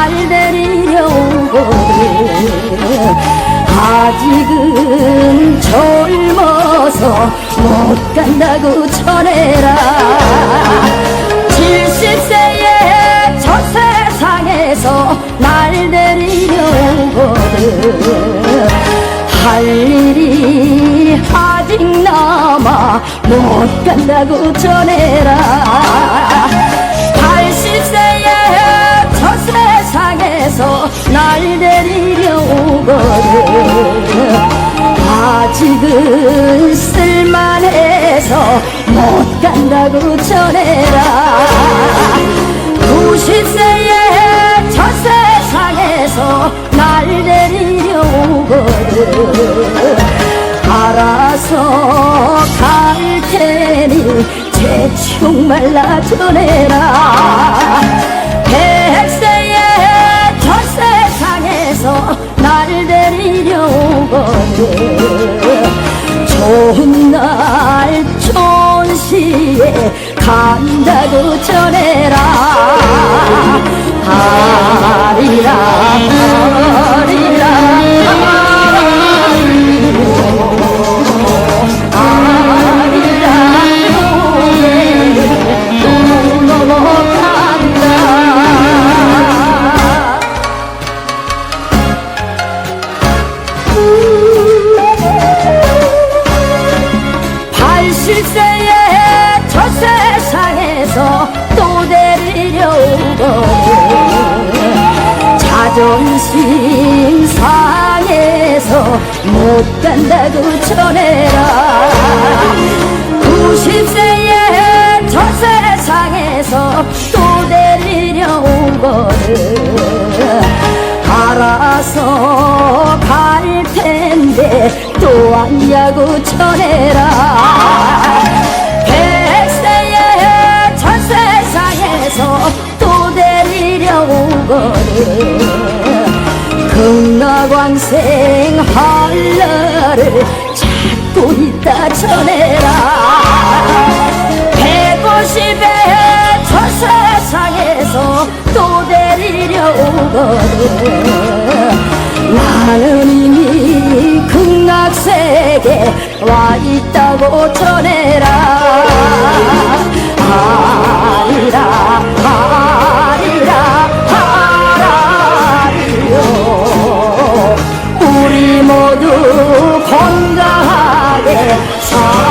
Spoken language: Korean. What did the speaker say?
날 데리려 오거든 아직은 젊어서 못 간다고 전해라. 70세의 저 세상에서 날 데리려 오거든 할 일이 아직 남아 못 간다고 전해라 거든 아직은 쓸만해서 못 간다고 전해라. 90세의 저 세상에서 날 데리려 오거든. 알아서 갈 테니 재촉 말라 전해라 간다고 전해라 아리라 넘어간다 팔십세의저 세상에서 또 데리려 오거든 자존심 상해서 못 간다고 전해라. 90세의 저 세상에서 또 데리려 오거든 알아서 갈 텐데 또 왔냐고 전해라 오거든 극락왕생 헐러를 찾고 있다 전해라. 150의 저 세상에서 또 데리려 오거든. 나는 이미 극락세계 와 있다고 전해라 Oh.